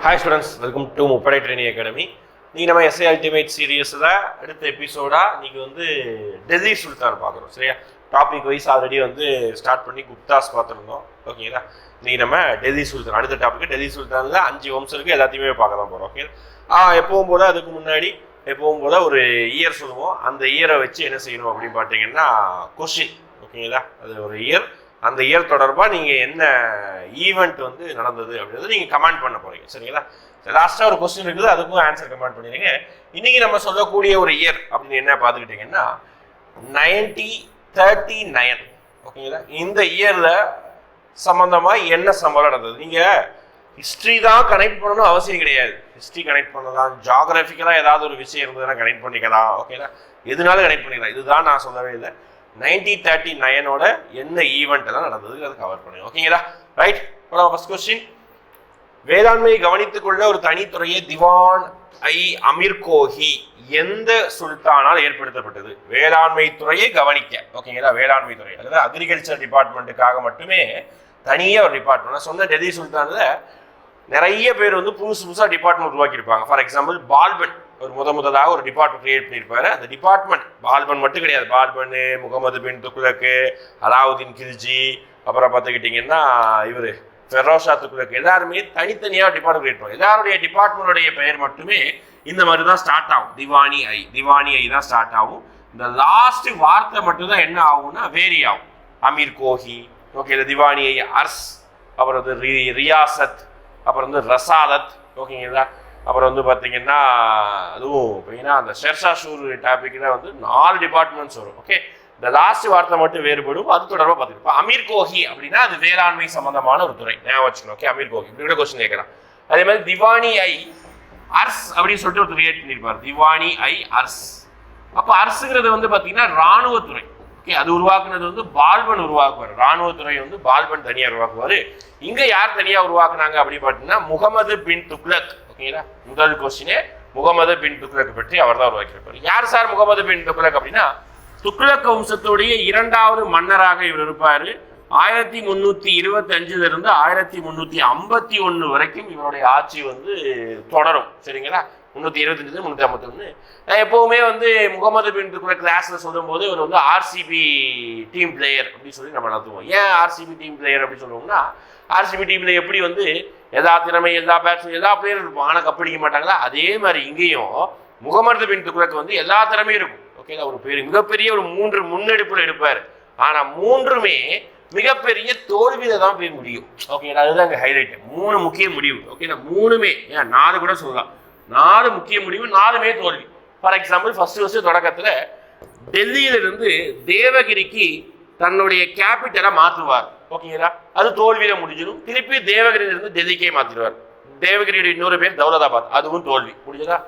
Hi students welcome to Muppadai training academy நீங்கள் நம்ம SI ultimate சீரியஸில் அடுத்த எபிசோடாக நீங்கள் வந்து டெல்லி சுல்தான் பார்க்குறோம் சரியா? டாபிக் வைஸ் ஆல்ரெடி வந்து ஸ்டார்ட் பண்ணி குப்தாஸ் பார்த்துருந்தோம் ஓகேங்களா இன்னைக்கு நம்ம டெல்லி சுல்தான் அடுத்த டாபிக் டெல்லி சுல்தானில் அஞ்சு வம்சம் இருக்குது எல்லாத்தையுமே பார்க்க தான் போகிறோம் ஓகே எப்பவும் போல் அதுக்கு முன்னாடி எப்பவும் போல் ஒரு இயர் சொல்லுவோம். அந்த இயரை வச்சு என்ன செய்யணும் அப்படின்னு பார்த்தீங்கன்னா கொஷின் ஓகேங்களா அது ஒரு இயர் அந்த இயர் தொடர்பாக நீங்கள் என்ன ஈவெண்ட் வந்து நடந்தது அப்படின்றது நீங்கள் கமெண்ட் பண்ண போகிறீங்க சரிங்களா? லாஸ்ட்டாக ஒரு கொஸ்டின் இருக்குது அதுக்கும் ஆன்சர் கமெண்ட் பண்ணிடுங்க. இன்றைக்கி நம்ம சொல்லக்கூடிய ஒரு இயர் அப்படின்னு என்ன பார்த்துக்கிட்டிங்கன்னா நைன்டி தேர்ட்டி நைன் ஓகேங்களா? இந்த இயரில் சம்மந்தமாக என்ன சம்பளம் நடந்தது? நீங்கள் ஹிஸ்ட்ரி தான் கனெக்ட் பண்ணணும் அவசியம் கிடையாது. ஹிஸ்ட்ரி கனெக்ட் பண்ணலாம் ஜாகிரபிக்கலாக ஏதாவது ஒரு விஷயம் இருந்ததுன்னா கனெக்ட் பண்ணிக்கலாம். ஓகேங்களா? எதுனாலும் கனெக்ட் பண்ணிக்கலாம். இதுதான் நான் சொல்லவே இல்லை. நைன்டி தேர்ட்டி நைனோட என்ன ஈவெண்ட் எல்லாம் நடந்தது அதை கவர் பண்ணுங்க ஓகேங்களா ரைட் ஃபர்ஸ்ட் கொஸ்டின் வேளாண்மையை கவனித்துக் கொள்ள ஒரு தனித்துறையை திவான் ஐ அமீர் கோஹி எந்த சுல்தானால் ஏற்படுத்தப்பட்டது? வேளாண்மை துறையை கவனிக்க. ஓகேங்களா வேளாண்மை துறை. அதாவது அக்ரிகல்ச்சர் டிபார்ட்மெண்ட்டுக்காக மட்டுமே தனியாக ஒரு டிபார்ட்மெண்ட் நான் சொன்ன டெல்லி சுல்தானில் நிறைய பேர் வந்து புதுசு புதுசாக டிபார்ட்மெண்ட் உருவாக்கியிருப்பாங்க. For example Balban. ஒரு முத முதலாக ஒரு டிபார்ட்மெண்ட் கிரியேட் பண்ணியிருப்பாரு. அந்த டிபார்ட்மெண்ட் பால்பன் மட்டும் கிடையாது. பால்பனு முகமது பின் துக்ளக்கு அலாவுதீன் கில்ஜி அப்புறம் பார்த்துக்கிட்டிங்கன்னா இவர் ஃபெரோஷா துக்ளக் எல்லாருமே தனித்தனியாக டிபார்ட்மெண்ட் கிரியேட் பண்ணுவோம் எல்லாருடைய டிபார்ட்மெண்ட்டுடைய பெயர் மட்டுமே இந்த மாதிரி தான் ஸ்டார்ட் ஆகும். திவானி ஐ திவானி ஐ தான் ஸ்டார்ட் ஆகும். இந்த லாஸ்ட் வார்த்தை மட்டும்தான் என்ன ஆகும்னா வேரி ஆகும். அமீர் கோஹி ஓகே இந்த திவானி ஐ அர்ஸ் அப்புறம் வந்து ரி ரியாசத் அப்புறம் வந்து ரசாதத் ஓகேங்களா அப்புறம் வந்து பார்த்தீங்கன்னா அதுவும் பார்த்தீங்கன்னா அந்த ஷெர்ஷா ஷூர் டாபிக்ல வந்து நாலு டிபார்ட்மெண்ட்ஸ் வரும் ஓகே இந்த லாஸ்ட் வார்த்தை மட்டும் வேறுபடும் அது தொடர்பாக பார்த்துக்கணும் அமீர் கோஹி அப்படின்னா அது வேளாண்மை சம்பந்தமான ஒரு துறை. ஞாபகம் வச்சுக்கணும் ஓகே அமீர் கோஹி இப்படி கூட கொஸ்டின் கேட்கலாம். அதே மாதிரி திவானி ஐ அர்ஸ் அப்படின்னு சொல்லிட்டு ஒரு கிரியேட் பண்ணியிருப்பார். திவானி ஐ அர்ஸ். அப்போ அரசுங்கிறது வந்து பார்த்தீங்கன்னா ராணுவத்துறை ஓகே அது உருவாக்குனது வந்து பால்பன் உருவாக்குவார். ராணுவத்துறை வந்து பால்பன் தனியாக உருவாக்குவார். இங்கே யார் தனியாக உருவாக்குனாங்க அப்படின்னு பார்த்தீங்கன்னா முகமது பின் துக்லக் ஓகேங்களா முதல் கொஸ்டினே முகமது பின் துக்ளக் பற்றி அவர் தான் உருவாக்கியிருப்பார். யார் சார் முகமது பின் துக்ளக் அப்படின்னா? துக்ளக் வம்சத்துடைய இரண்டாவது மன்னராக இவர் இருப்பார். ஆயிரத்தி முந்நூற்றி இருபத்தஞ்சுல இருந்து ஆயிரத்தி முந்நூற்றி ஐம்பத்தி ஒன்று வரைக்கும் இவருடைய ஆட்சி வந்து தொடரும். சரிங்களா? முந்நூற்றி இருபத்தஞ்சு முந்நூற்றி ஐம்பத்தொன்று நான் எப்போவுமே வந்து முகமது பின் துக்ள கிளாஸில் சொல்லும்போது இவர் வந்து ஆர்சிபி டீம் பிளேயர் அப்படின்னு சொல்லி நம்ம நடத்துவோம். ஏன் ஆர்சிபி டீம் பிளேயர் அப்படின்னு சொல்லுவோம்னா ஆர்சிபி டீமில் எப்படி வந்து எல்லா திறமை எல்லா பேட்ஸ்மேன் எல்லா பிளேயரும் இருப்போம் ஆனால் கப்படிக்க மாட்டாங்களா? அதே மாதிரி இங்கேயும் முகமது பின் துக்ளக் வந்து எல்லா திறமையும் இருக்கும். ஓகேங்களா ஒரு பெரிய மிகப்பெரிய ஒரு மூன்று முன்னெடுப்பில் எடுப்பார். ஆனால் மூன்றுமே மிகப்பெரிய தோல்வியில் தான் போய் முடியும். ஓகேங்களா அதுதான் அங்கே ஹைலைட் மூணு முக்கிய முடிவு. ஓகேங்களா மூணுமே ஏன் நாலு கூட சொல்லலாம். நாலு முக்கிய முடிவு நாலுமே தோல்வி. ஃபார் எக்ஸாம்பிள் ஃபஸ்ட்டு ஃபஸ்ட்டு தொடக்கத்தில் டெல்லியிலிருந்து தேவகிரிக்கு தன்னுடைய கேபிட்டலை மாற்றுவார். ஓகேங்களா? அது தோல்வியில முடிஞ்சிடும். திருப்பி தேவகிரியிலிருந்து டெல்லிக்கே மாத்திடுவார். தேவகிரியோட இன்னொரு பேர் தௌலதாபாத். அதுவும் தோல்வி. முடிஞ்சதா?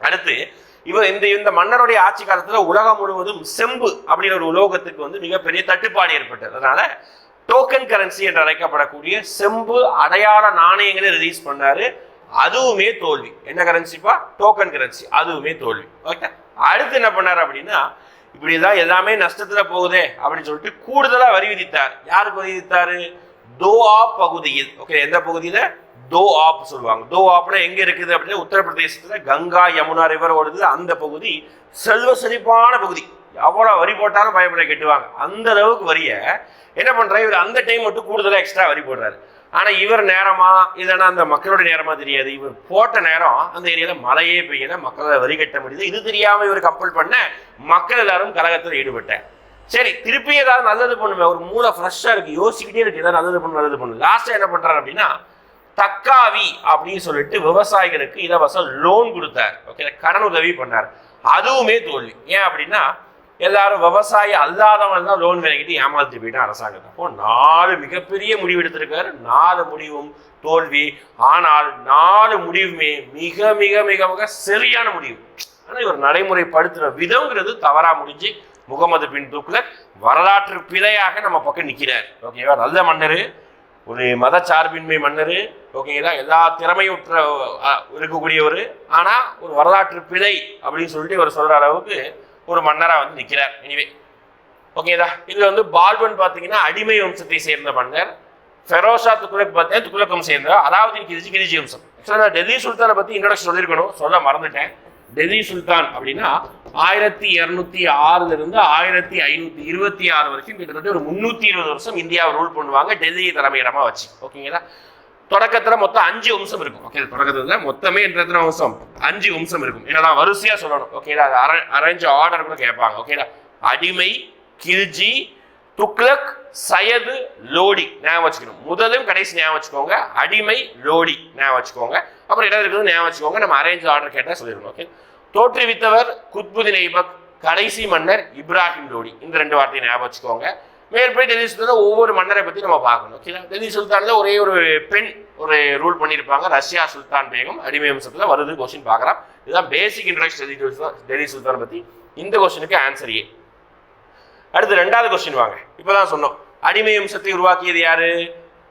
அடுத்து இவர் இந்த இந்த மன்னருடைய ஆட்சி காலத்துல உலகம் முழுவதும் செம்பு அப்படிங்கிற ஒரு உலோகத்துக்கு வந்து மிகப்பெரிய தட்டுப்பாடு ஏற்பட்டது. அதனால டோக்கன் கரன்சி என்று அழைக்கப்படக்கூடிய செம்பு அடையாள நாணயங்களை ரிலீஸ் பண்ணாரு. அதுவுமே தோல்வி. என்ன கரன்சிப்பா டோக்கன் கரன்சி அதுவுமே தோல்வி. ஓகே அடுத்து என்ன பண்ணாரு அப்படின்னா இப்படிதான் எல்லாமே நஷ்டத்துல போகுதே அப்படின்னு சொல்லிட்டு கூடுதலா வரி விதித்தார். யாருக்கு வரி விதித்தாரு? ஆப் பகுதியில். ஓகே எந்த பகுதியில? தோ ஆப் சொல்லுவாங்க. தோ ஆப்னா எங்க இருக்குது அப்படின்னா உத்தரப்பிரதேசத்துல கங்கா யமுனா ரிவர் ஓடுது. அந்த பகுதி செல்வ செழிப்பான பகுதி. எவ்வளவு வரி போட்டாலும் பயப்பட கெட்டுவாங்க. அந்த அளவுக்கு வரிய என்ன பண்றாரு? இவர் அந்த டைம் மட்டும் கூடுதலா எக்ஸ்ட்ரா வரி போடுறாரு. ஆனால் இவர் நேரமா இல்லைன்னா அந்த மக்களோட நேரமா தெரியாது. இவர் போட்ட நேரம் அந்த ஏரியாவில் மழையே பெய்யல மக்களை வரி கட்ட முடியுது இது தெரியாமல் இவர் கம்பல் பண்ண மக்கள் எல்லாரும் கழகத்தில் ஈடுபட்டேன் சரி திருப்பி ஏதாவது நல்லது பண்ணுவேன் ஒரு மூளை ஃப்ரெஷ்ஷாக இருக்குது யோசிக்கிட்டே இருக்கு ஏதாவது நல்லது பண்ணு நல்லது பண்ணு. லாஸ்ட்டாக என்ன பண்றாரு அப்படின்னா தக்காவி அப்படின்னு சொல்லிட்டு விவசாயிகளுக்கு இலவச லோன் கொடுத்தார். ஓகே கடன் உதவி பண்ணார். அதுவுமே தோல்வி. ஏன் அப்படின்னா எல்லாரும் விவசாயி அல்லாதவன் தான் லோன் வாங்கிட்டு ஏமாத்தி போயிட்டான் அரசாங்கத்தை. அப்போ நாலு மிகப்பெரிய முடிவு எடுத்திருக்காரு. நாலு முடிவும் தோல்வி. ஆனால் நாலு முடிவுமே மிக மிக மிக மிக சரியான முடிவு. ஆனால் இவர் நடைமுறைப்படுத்துகிற விதங்கிறது தவறாக முடிஞ்சு முகமது பின் துக்ளக் வரலாற்று பிழையாக நம்ம பக்கம் நிற்கிறார் ஓகேவா நல்ல மன்னர். ஒரு மதச்சார்பின்மை மன்னர். ஓகேங்களா எல்லா திறமையுற்ற இருக்கக்கூடியவர். ஆனால் ஒரு வரலாற்று பிழை அப்படின்னு சொல்லிட்டு இவர் சொல்கிற அளவுக்கு ஒரு மன்னராக வந்து நிற்கிறார் எனிவே ஓகேதா இதில் வந்து பால்வன் பார்த்தீங்கன்னா அடிமை வம்சத்தை சேர்ந்த மன்னர் ஃபெரோஷா துக்குலக் பார்த்தீங்கன்னா துக்குலக்கம் சேர்ந்த அலாவுதீன் கிரிஜி கிரிஜி வம்சம். ஆக்சுவலாக நான் டெல்லி சுல்தானை பற்றி இன்ட்ரடக்ஷன் சொல்லியிருக்கணும். சொல்ல மறந்துட்டேன். டெல்லி சுல்தான் அப்படின்னா ஆயிரத்தி இரநூத்தி ஆறுல இருந்து ஆயிரத்தி ஐநூத்தி இருபத்தி ஆறு வரைக்கும் கிட்டத்தட்ட ஒரு முன்னூத்தி இருபது வருஷம் இந்தியாவை ரூல் பண்ணுவாங்க டெல்லியை தலைமையிடமா வச்சு. ஓகேங்களா தொடக்கத்துல மொத்தம் அஞ்சு வம்சம் இருக்கும். ஓகே தொடக்கத்துல மொத்தமே என்ற எத்தனை வம்சம் அஞ்சு வம்சம் இருக்கும். என்னடா வரிசையா சொல்லணும். ஓகேடா அரேஞ்ச் ஆர்டர் கூட கேட்பாங்க. ஓகேடா அடிமை கில்ஜி துக்ளக் சயது லோடி. ஞாபகம் வச்சுக்கணும். முதலும் கடைசி ஞாபகம் வச்சுக்கோங்க. அடிமை லோடி. ஞாபகம் வச்சுக்கோங்க. அப்புறம் இடம் இருக்குது ஞாபகம் வச்சுக்கோங்க. நம்ம அரேஞ்ச் ஆர்டர் கேட்டால் சொல்லிடணும். ஓகே தோற்றுவித்தவர் குத்புதீன் ஐபக் கடைசி மன்னர் இப்ராஹிம் லோடி. இந்த ரெண்டு வார்த்தையை ஞாபகம் வச்சுக்கோங்க. மேற்படி டெல்லி சுல்தான் ஒவ்வொரு மன்னரை பற்றி நம்ம பார்க்கணும். ஓகேங்களா? டெல்லி சுல்தானில் ஒரே ஒரு பெண் ஒரு ரூல் பண்ணியிருப்பாங்க. ரஷ்யா சுல்தான் பேகம். அடிமை அம்சத்தில் வருது கொஸ்டின் பார்க்கலாம். இதுதான் பேசிக் இன்ட்ரெஸ்ட் டெல்லி சுல்தான் டெல்லி சுல்தான் பற்றி இந்த கொஸ்டினுக்கு ஆன்சர் ஏ. அடுத்து ரெண்டாவது கொஸ்டின் வாங்க. இப்போ தான் சொன்னோம். அடிமை அம்சத்தை உருவாக்கியது யாரு?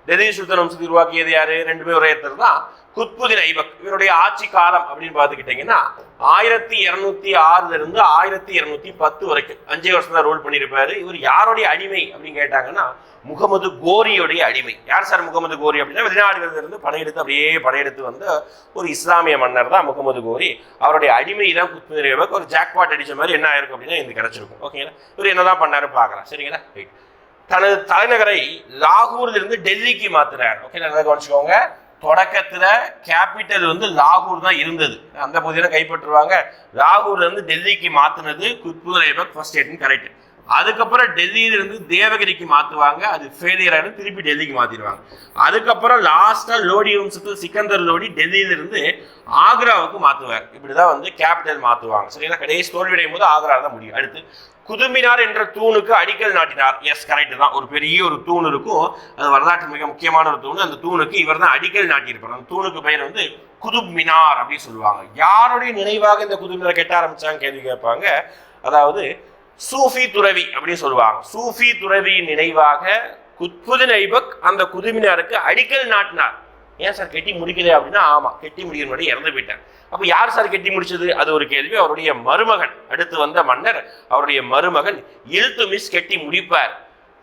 டெல்லி சுல்தான் வம்சத்தை உருவாக்கியது யாரு? ரெண்டுமே ஒரே இடத்துல தான் குத்புதீன் ஐபக். இவருடைய ஆட்சி காலம் அப்படின்னு பார்த்துக்கிட்டீங்கன்னா ஆயிரத்தி இருநூத்தி ஆறுல இருந்து ஆயிரத்தி இருநூத்தி பத்து வரைக்கும். அஞ்சு வருஷம் தான் ரூல் பண்ணியிருப்பாரு. இவர் யாருடைய அடிமை அப்படின்னு கேட்டாங்கன்னா முகமது கோரியுடைய அடிமை. யார் சார் முகமது கோரி அப்படின்னா வெளிநாடுகளில் இருந்து படையெடுத்து அப்படியே படையெடுத்து வந்த ஒரு இஸ்லாமிய மன்னர் தான் முகமது கோரி. அவருடைய அடிமை தான் குத்புதீன் ஐபக். ஒரு ஜாக்பாட் அடிச்ச மாதிரி என்ன ஆயிருக்கும் அப்படின்னா இது கிடைச்சிருக்கும். ஓகேங்களா? இவர் என்னதான் பண்ணாரு பார்க்கலாம். சரிங்களா? ரைட் தனது தலைநகரை லாகூர்ல இருந்து டெல்லிக்கு மாத்துறாரு ஓகே நல்லா கவனிச்சுக்கோங்க. தொடக்கத்துல கேபிட்டல் வந்து லாகூர் தான் இருந்தது. அந்த பகுதியில கைப்பற்றுவாங்க. லாகூர்ல இருந்து டெல்லிக்கு மாத்துனது குத்புதீன் ஃபர்ஸ்ட் ஸ்டேட்னு கரெக்ட் அதுக்கப்புறம் டெல்லியில இருந்து தேவகிரிக்கு மாத்துவாங்க. அது ஃபெயிலியர் ஆகிடும் திருப்பி டெல்லிக்கு மாத்திடுவாங்க. அதுக்கப்புறம் லாஸ்டா லோடி வம்சத்து சிக்கந்தர் லோடி டெல்லியில இருந்து ஆக்ராவுக்கு மாற்றுவார் இப்படிதான் வந்து கேபிட்டல் மாற்றுவாங்க சரிங்களா? கடைசி தோல்வியடையும் போது ஆக்ரா தான் முடியும். அடுத்து குதுமினார் என்ற தூணுக்கு அடிக்கல் நாட்டினார். எஸ் கரெக்ட் தான். ஒரு பெரிய ஒரு தூண் இருக்கும். அது வரலாற்று மிக முக்கியமான ஒரு தூண். அந்த தூணுக்கு இவர் தான் அடிக்கல் நாட்டியிருப்பார். அந்த தூணுக்கு பெயர் வந்து குதுப் மினார் அப்படின்னு சொல்லுவாங்க. யாருடைய நினைவாக இந்த குதுப் மினார் கெட்ட ஆரம்பிச்சாங்க கேள்வி கேட்பாங்க. அதாவது சூஃபி துறவி அப்படின்னு சொல்லுவாங்க. சூஃபி துறவியின் நினைவாக குத்புதின் ஐபக் அந்த குதுமினாருக்கு அடிக்கல் நாட்டினார். ஏன் சார் கெட்டி முடிக்கல அப்படின்னா ஆமாம் கெட்டி முடிக்கிற இறந்து போயிட்டார். அப்போ யார் சார் கெட்டி முடிச்சது? அது ஒரு கேள்வி. அவருடைய மருமகன் அடுத்து வந்த மன்னர் அவருடைய மருமகன் இல்துமிஸ் கெட்டி முடிப்பார்.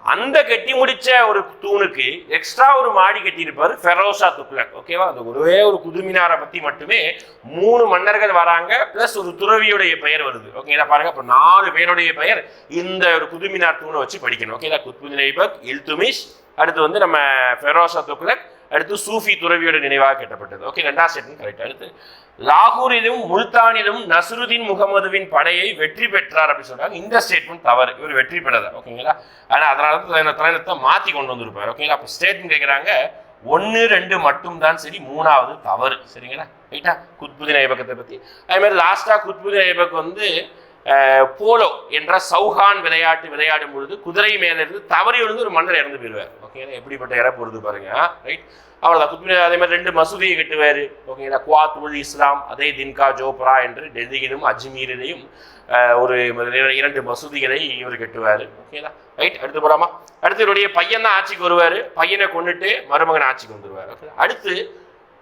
அந்த கெட்டி முடிச்ச ஒரு தூணுக்கு எக்ஸ்ட்ரா ஒரு மாடி கட்டியிருப்பாரு ஃபெரோசா துக்ளக். ஓகேவா அந்த ஒரே ஒரு குதுமினாரை பற்றி மட்டுமே மூணு மன்னர்கள் வராங்க ப்ளஸ் ஒரு துறவியுடைய பெயர் வருது. ஓகேங்களா பாருங்க அப்போ நாலு பேருடைய பெயர் இந்த ஒரு குதுமினார் தூணை வச்சு படிக்கணும். ஓகேங்களா குத்புதீன் இல்துமிஷ் அடுத்து வந்து நம்ம ஃபெரோசா துக்ளக் அடுத்து சூஃபி துறவியோட நினைவாக கட்டப்பட்டது. ஓகே ரெண்டாம் ஸ்டேட்மெண்ட் கரெக்ட் அடுத்து லாகூரிலும் முல்தானிலும் நஸ்ருதீன் முகமதுவின் படையை வெற்றி பெற்றார் அப்படின்னு சொல்றாங்க. இந்த ஸ்டேட்மெண்ட் தவறு. இவர் வெற்றி பெறதா ஓகேங்களா ஆனா அதனால தான் தலைந- தலைநகரத்தை மாத்தி கொண்டு வந்திருப்பார். ஓகேங்களா அப்போ ஸ்டேட்மெண்ட் கேட்குறாங்க ஒன்று ரெண்டு மட்டும் தான் சரி மூணாவது தவறு. சரிங்களா? ரைட்டா குத்புதீன் ஐபக்கத்தை பத்தி. அதே மாதிரி லாஸ்டா குத்புதீன் ஐபக் வந்து போலோ என்ற சௌஹான் விளையாட்டு விளையாடும் பொழுது குதிரை மேலே இருந்து தவறி விழுந்து ஒரு மன்னர் இறந்து போயிடுவார். ஓகேங்களா எப்படிப்பட்ட இறப்பு வருது பாருங்க ரைட் அவ்வளோதான் குத்புதீன் அதே மாதிரி ரெண்டு மசூதியை கட்டுவார். ஓகேங்களா குவாத் உல் இஸ்லாம் அதே தின்கா ஜோப்ரா என்று டெல்லியிலும் அஜ்மீரிலையும் ஒரு இரண்டு மசூதிகளை இவர் கட்டுவார். ஓகேங்களா ரைட் அடுத்து போலாமா? அடுத்து இவருடைய பையன் தான் ஆட்சிக்கு வருவார். பையனை கொண்டுட்டு மருமகன் ஆட்சிக்கு வந்துடுவார் ஓகே அடுத்து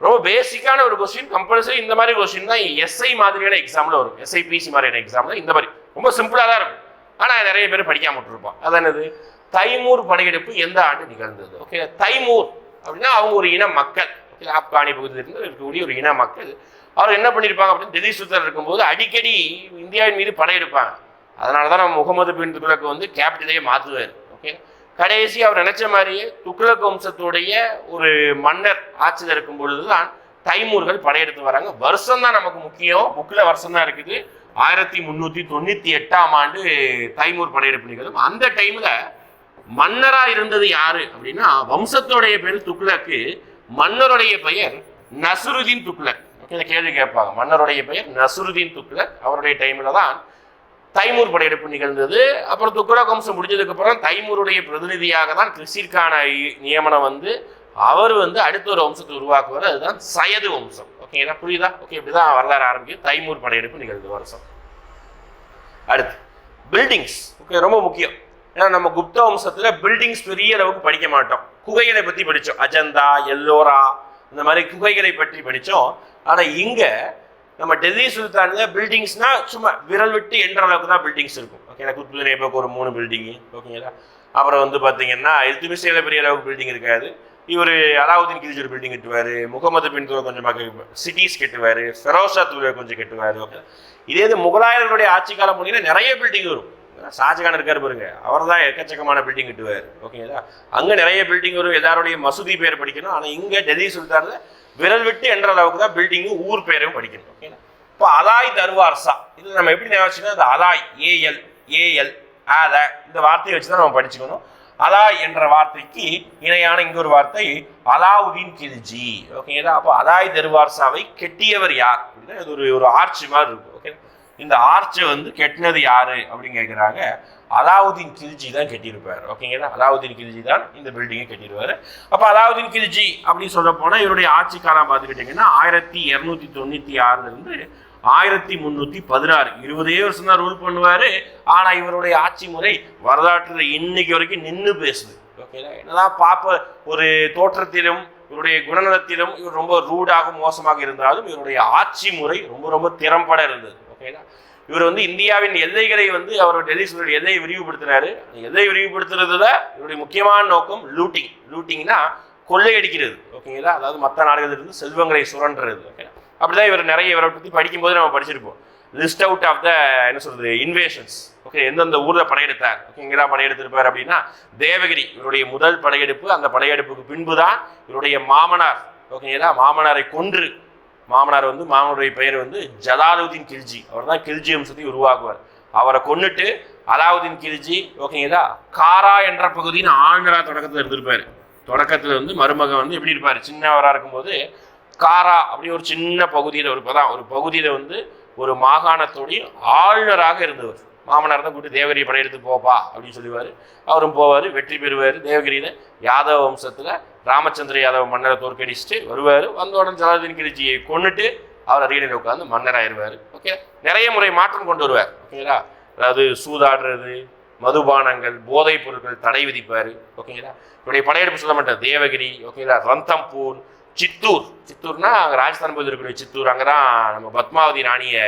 ரொம்ப பேசிக்கான ஒரு கொஸ்டின் கம்பல்சரி இந்த மாதிரி கொஸ்டின் தான் எஸ்ஐ மாதிரியான எக்ஸாமில் வரும். எஸ்ஐபிசி மாதிரியான எக்ஸாமில் இந்த மாதிரி. ரொம்ப சிம்பிளாக தான் இருக்கும். ஆனால் நிறைய பேர் படிக்காம விட்டுருப்பான் அது என்னது? தைமூர் படையெடுப்பு எந்த ஆண்டு நிகழ்ந்தது? ஓகே தைமூர் அப்படின்னா அவங்க ஒரு இன மக்கள். okay, ஆப்கானி பகுதியிலிருந்து இருக்கக்கூடிய ஒரு இன மக்கள். அவர் என்ன பண்ணியிருப்பாங்க அப்படின்னு டெல்லி சுத்தர் இருக்கும்போது அடிக்கடி இந்தியாவின் மீது படையெடுப்பாங்க. அதனால தான் நம்ம முகமது பின் துக்ளக் வந்து கேபிட்டலையே மாற்றுவார் ஓகே கடைசி அவர் நினைச்ச மாதிரியே துக்ளக் வம்சத்துடைய ஒரு மன்னர் ஆட்சியில் இருக்கும் பொழுதுதான் தைமூர்கள் படையெடுத்து வராங்க. வருஷம் தான் நமக்கு முக்கியம். புக்கில் வருஷம் தான் இருக்குது. ஆயிரத்தி முந்நூற்றி தொண்ணூற்றி எட்டாம் ஆண்டு தைமூர் படையெடுப்பு நிகழும். அந்த டைமில் மன்னராக இருந்தது யாரு அப்படின்னா வம்சத்துடைய பேர் துக்ளக்கு மன்னருடைய பெயர் நசுருதீன் துக்ளக். கேள்வி கேட்பாங்க. மன்னருடைய பெயர் நசுருதீன் துக்ளக். அவருடைய டைமில் தான் தைமூர் படையெடுப்பு நிகழ்ந்தது. அப்புறம் துக்ளக் வம்சம் முடிஞ்சதுக்கு அப்புறம் தைமூருடைய பிரதிநிதியாக தான் கிருஷிற்கான நியமனம் வந்து அவர் வந்து அடுத்த ஒரு வம்சத்தை உருவாக்குவார். அதுதான் சயது வம்சம். ஓகேங்களா புரியுதா? ஓகே இப்படிதான் வரலாறு ஆரம்பிக்குது. தைமூர் படையெடுப்பு நிகழ்ந்த வருஷம் அடுத்து பில்டிங்ஸ் ஓகே ரொம்ப முக்கியம். ஏன்னா நம்ம குப்த வம்சத்தில் பில்டிங்ஸ் பெரிய அளவுக்கு படிக்க மாட்டோம். குகைகளை பற்றி படித்தோம் அஜந்தா எல்லோரா இந்த மாதிரி குகைகளை பற்றி படித்தோம் ஆனால் இங்கே நம்ம டெல்லி சுல்தானில் பில்டிங்ஸ்னா சும்மா விரல் விட்டு என்ற அளவுக்கு தான் பில்டிங்ஸ் இருக்கும். ஓகே குத்புதீன் ஐபக் ஒரு மூணு பில்டிங்கு ஓகேங்களா அப்புறம் வந்து பார்த்தீங்கன்னா எல்துமிசையில் பெரிய அளவுக்கு பில்டிங் இருக்காது. இவர் அலாவுதீன் கில்ஜி ஒரு பில்டிங் கட்டுவார். முகமது பின் துரை கொஞ்சம் சிட்டிஸ் கட்டுவார். ஃபெரோசா துரை கொஞ்சம் கட்டுவார். ஓகே இதே இது முகலாயர்களுடைய ஆட்சி காலம் போனீங்கன்னா நிறைய பில்டிங் வரும். ஷாஜகான் இருக்கார் பாருங்க. அவர் தான் எக்கச்சக்கமான பில்டிங் கட்டுவார். ஓகேங்களா அங்கே நிறைய பில்டிங் வரும். எல்லாருடைய மசூதி பேர் படிக்கணும். ஆனால் இங்கே டெல்லி சுல்தானில் விரல் விட்டு என்ற அளவுக்கு தான் பில்டிங்கும் ஊர் பேரும் படிக்கணும். ஓகேங்களா இப்போ அலாய் தர்வார்சா இது நம்ம எப்படி நினைச்சுன்னா அந்த அலாய் ஏஎல் ஏஎல் ஆத இந்த வார்த்தையை வச்சு தான் நம்ம படிச்சுக்கணும். அலாய் என்ற வார்த்தைக்கு இணையான இன்னொரு ஒரு வார்த்தை அலாவுதீன் கில்ஜி. ஓகேங்களா அப்போ அலாய் தர்வார்சாவை கெட்டியவர் யார்? அப்படின்னா இது ஒரு ஒரு ஆர்ச்சி மாதிரி இருக்கும். இந்த ஆர்ச்சை வந்து கெட்டினது யாரு அப்படின்னு கேட்குறாங்க அலாவுதீன் கில்ஜி தான் கட்டியிருப்பார். ஓகேங்களா அலாவுதீன் கில்ஜி தான் இந்த பில்டிங்கை கட்டிடுவார் அப்போ அலாவுதீன் கில்ஜி அப்படின்னு சொல்ல போனால் இவருடைய ஆட்சி காலம் பார்த்துக்கிட்டிங்கன்னா ஆயிரத்தி இரநூத்தி தொண்ணூற்றி ஆறுலேருந்து ஆயிரத்தி முந்நூற்றி பதினாறு. இருபதே வருஷம் தான் ரூல் பண்ணுவார். ஆனால் இவருடைய ஆட்சி முறை வரலாற்றில் இன்னைக்கு வரைக்கும் நின்று பேசுது. ஓகேங்களா என்னதான் பார்ப்ப ஒரு தோற்றத்திலும் இவருடைய குணநலத்திலும் இவர் ரொம்ப ரூடாக மோசமாக இருந்தாலும் இவருடைய ஆட்சி முறை ரொம்ப ரொம்ப திறம்பட இருந்தது. ஓகேங்களா இவர் வந்து இந்தியாவின் எல்லைகளை வந்து அவர் டெல்லி சுவர் எல்லையை விரிவுபடுத்தினாரு எல்லையை விரிவுபடுத்துறதுல இவருடைய முக்கியமான நோக்கம் லூட்டிங் லூட்டிங்னா கொள்ளையடிக்கிறது. ஓகேங்களா அதாவது மற்ற நாடுகளிலிருந்து செல்வங்களை சுரண்டுறது. ஓகே அப்படிதான் இவர் நிறைய இவரை பற்றி படிக்கும்போது நம்ம படிச்சிருப்போம். லிஸ்ட் அவுட் ஆஃப் த என்ன சொல்றது இன்வேஷன்ஸ் ஓகே எந்தெந்த ஊரில் படையெடுத்தார். ஓகேங்களா படையெடுத்திருப்பார் அப்படின்னா தேவகிரி இவருடைய முதல் படையெடுப்பு. அந்த படையெடுப்புக்கு பின்பு தான் இவருடைய மாமனார். ஓகேங்களா மாமனாரை கொன்று மாமனார் வந்து மாமனுடைய பெயர் வந்து ஜலாலுதீன் கில்ஜி. அவர் தான் கில்ஜி வம்சத்தை உருவாக்குவார். அவரை கொன்னுட்டு அலாவுதீன் கில்ஜி ஓகேங்களா? காரா என்ற பகுதியின் ஆளுநராக தொடக்கத்தில் இருந்திருப்பார். தொடக்கத்தில் வந்து மருமகன் வந்து எப்படி இருப்பார்? சின்னவராக இருக்கும்போது காரா அப்படி ஒரு சின்ன பகுதியில் ஒரு ஒரு பகுதியில் வந்து ஒரு மாகாணத்துடைய ஆளுநராக இருந்தவர். மாமனார் தான் கூட்டு தேவகிரி படையெடுத்து போப்பா அப்படின்னு சொல்லுவார். அவரும் போவார் வெற்றி பெறுவார். தேவகிரியில் யாதவ வம்சத்தில் ராமச்சந்திர யாதவ மன்னரை தோற்கடிச்சுட்டு வருவார். வந்த உடனே ஜலாலுதீன் கில்ஜியை கொண்டுட்டு அவர் அரியணையில் உட்காந்து மன்னராயிருவார். ஓகே? நிறைய முறை மாற்றம் கொண்டு வருவார். ஓகேங்களா? அதாவது சூதாடுறது மதுபானங்கள் போதைப் பொருட்கள் தடை விதிப்பார். ஓகேங்களா? இவருடைய படையெடுப்பு சொல்ல மாட்டேன் தேவகிரி ஓகேங்களா? ரந்தம்பூர் சித்தூர். சித்தூர்னா அங்கே ராஜஸ்தான் பகுதியில் இருக்கக்கூடிய சித்தூர். அங்கே தான் நம்ம பத்மாவதி ராணியை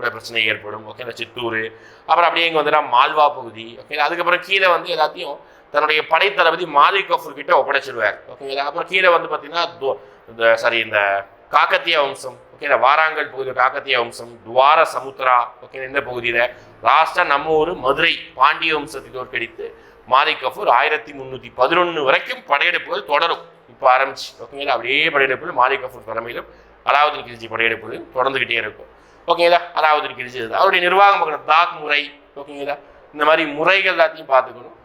கூட பிரச்சனை ஏற்படும். ஓகேங்களா சித்தூர். அப்புறம் அப்படியே இங்கே வந்துட்டா மால்வா பகுதி. ஓகேங்களா அதுக்கப்புறம் கீழே வந்து எல்லாத்தையும் தன்னுடைய படைத்தளபதி மாலிக் கஃபூர் கிட்ட ஒப்படைச்சிடுவார் ஓகேங்களா அப்புறம் கீழே வந்து பார்த்தீங்கன்னா து- இந்த சாரி இந்த காக்கத்திய வம்சம். ஓகேங்களா வாராங்கல் பகுதியில் காக்கத்திய வம்சம் துவார சமுத்திரா ஓகே இந்த பகுதியில் லாஸ்ட்டாக நம்ம ஊர் மதுரை பாண்டிய வம்சத்தை தோற்கடித்து மாலிக் கஃபூர் ஆயிரத்தி முந்நூற்றி பதினொன்று வரைக்கும் படையெடுப்புகள் தொடரும். இப்போ ஆரம்பிச்சு ஓகேங்களா அப்படியே படையெடுப்புகள் மாலிக் கஃபூர் தலைமையிலும் அலாவுதீன் கில்ஜி படையெடுப்புகள் தொடர்ந்துக்கிட்டே இருக்கும். ஓகேங்களா அதாவது கில்ஜி அவருடைய நிர்வாகம் பார்க்கணும் தாக் முறை. ஓகேங்களா இந்த மாதிரி முறைகள் எல்லாத்தையும் பார்த்துக்கணும்.